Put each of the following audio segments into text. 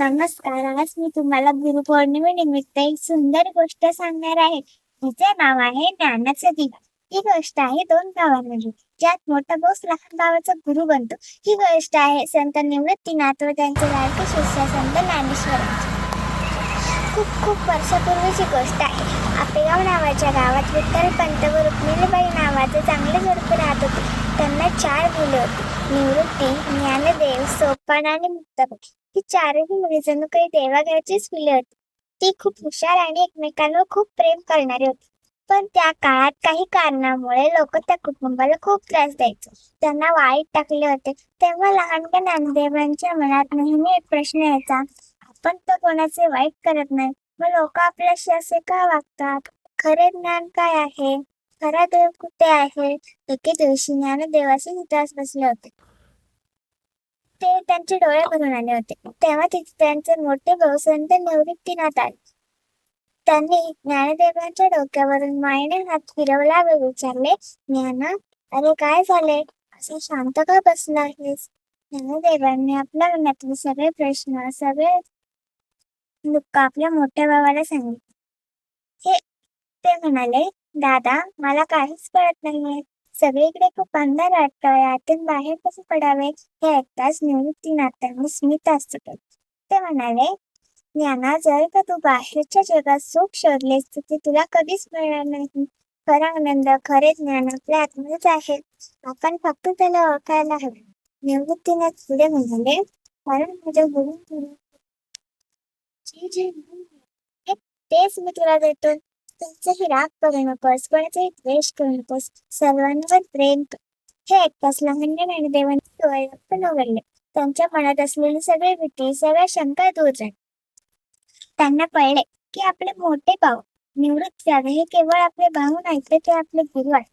नमस्कार आज मी तुम्हाला गुरुपौर्णिमेनिमित्त एक सुंदर गोष्ट सांगणार आहे. तिचे नाव आहे ज्ञानाचं दिवा ही गोष्ट आहे दोन गावांमध्ये. ज्यात मोठा बोस लहान गावाचा गुरु बनतो. ही गोष्ट आहे संत निवृत्तीनाथ व त्यांचे लाडके शिष्य संत ज्ञानेश्वर. खूप खूप वर्षापूर्वीची गोष्ट आहे. आपेगाव नावाच्या गावात विठ्ठल पंत व रुक्मिणीबाई नावाचे चांगले जोडपे राहत होते. त्यांना चार मुले होती. निवृत्ती ज्ञानदेव सोपान आणि मुक्ताबाई ही चारही मुले जणू काही देवाघरचीच मुले होती. ती खूप हुशार आणि एकमेकांवर खूप प्रेम करणारी होती. पण त्या काळात काही कारणामुळे लोक त्या कुटुंबाला खूप त्रास द्यायचे. त्यांना वाईट टाकले होते. तेव्हा लहानग्या ज्ञानदेवांच्या मनात नेहमी एक प्रश्न यायचा आपण तर कोणाचे वाईट करत नाही. मग लोक आपल्याशी असे का वागतात? खरे ज्ञान काय आहे? खरा देव कुठे आहे? एके दिवशी ज्ञानदेवाचे त्रास बसले होते. ते त्यांचे डोळे भरून आले होते. तेव्हा तिथे त्यांचे मोठे भाऊ संत निवृत्तीनाथ आले. त्यांनी ज्ञानदेवांच्या डोक्यावरून मायने हात फिरवला व विचारले ज्ञाना अरे काय झाले? असं शांत का बसला आहेस ज्ञानदेवांनी आपल्या मनातले सगळे प्रश्न सगळे दुःख आपल्या मोठ्या भावाला सांगितले. हे ते म्हणाले दादा मला काहीच कळत नाहीये. सगळीकडे खूप अंधार वाटतोय. आतून बाहेर कसे पडावे हे ऐकताच निवृत्तीनाथांनी स्मित असत ते म्हणाले ज्ञाना जर का तू बाहेरच्या जगात सुख शोधलेस तर ते तुला कधीच मिळणार नाही. खरा आनंद खरे ज्ञान आपल्या आतमध्येच आहे. आपण फक्त त्याला ओळखायला हवे. निवृत्तीनाथ पुढे म्हणाले कारण माझ्या गुरु जे जे तेच मी तुला देतो. त्यांचाही राग करू नकोस कोणाचाही द्वेष करू नकोस सर्वांवर प्रेम हे ऐकताच लहानग्या आणि देवांचे डोळे पण उघडले त्यांच्या मनात असलेली सगळी भीती सगळ्या शंका दूर झाली त्यांना कळले की आपले मोठे भाऊ निवृत्त व्हावे हे केवळ आपले भाऊ नाही तर ते आपले गुरु आहेत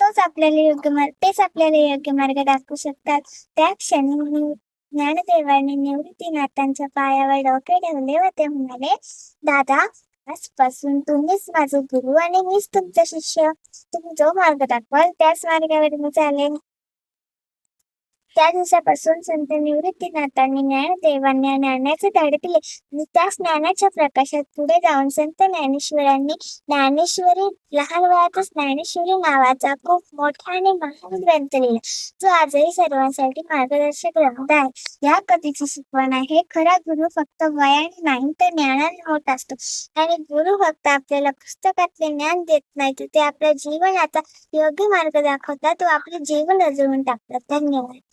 तोच आपल्याला योग्य मार्ग तेच आपल्याला योग्य मार्ग दाखवू शकतात त्या क्षणी ज्ञानदेवाने निवृत्तीनाथांच्या पायावर डोके ठेवले व ते म्हणाले दादा आजपासून तुम्हीच माझे गुरु आणि मीच तुमचा शिष्य. तुम्ही जो मार्ग दाखवाल त्याच मार्गावर मी चालेल त्या दिवसापासून संत निवृत्तीनाथांनी ज्ञानदेवांनी ज्ञानाचे धडे दिले. आणि त्या ज्ञानाच्या प्रकाशात पुढे जाऊन संत ज्ञानेश्वरांनी ज्ञानेश्वरी लहान वयातच ज्ञानेश्वरी नावाचा खूप मोठा आणि महान ग्रंथ लिहिला. जो आजही सर्वांसाठी मार्गदर्शक ग्रंथ आहे. या कथेची शिकवण आहे. खरा गुरु फक्त वयाने नाही तर ज्ञानाने होत असतो. आणि गुरु फक्त आपल्याला पुस्तकातले ज्ञान देत नाही तर ते आपल्या जीवनाचा योग्य मार्ग दाखवतात व आपले जीवन रजवून टाकतात. धन्यवाद.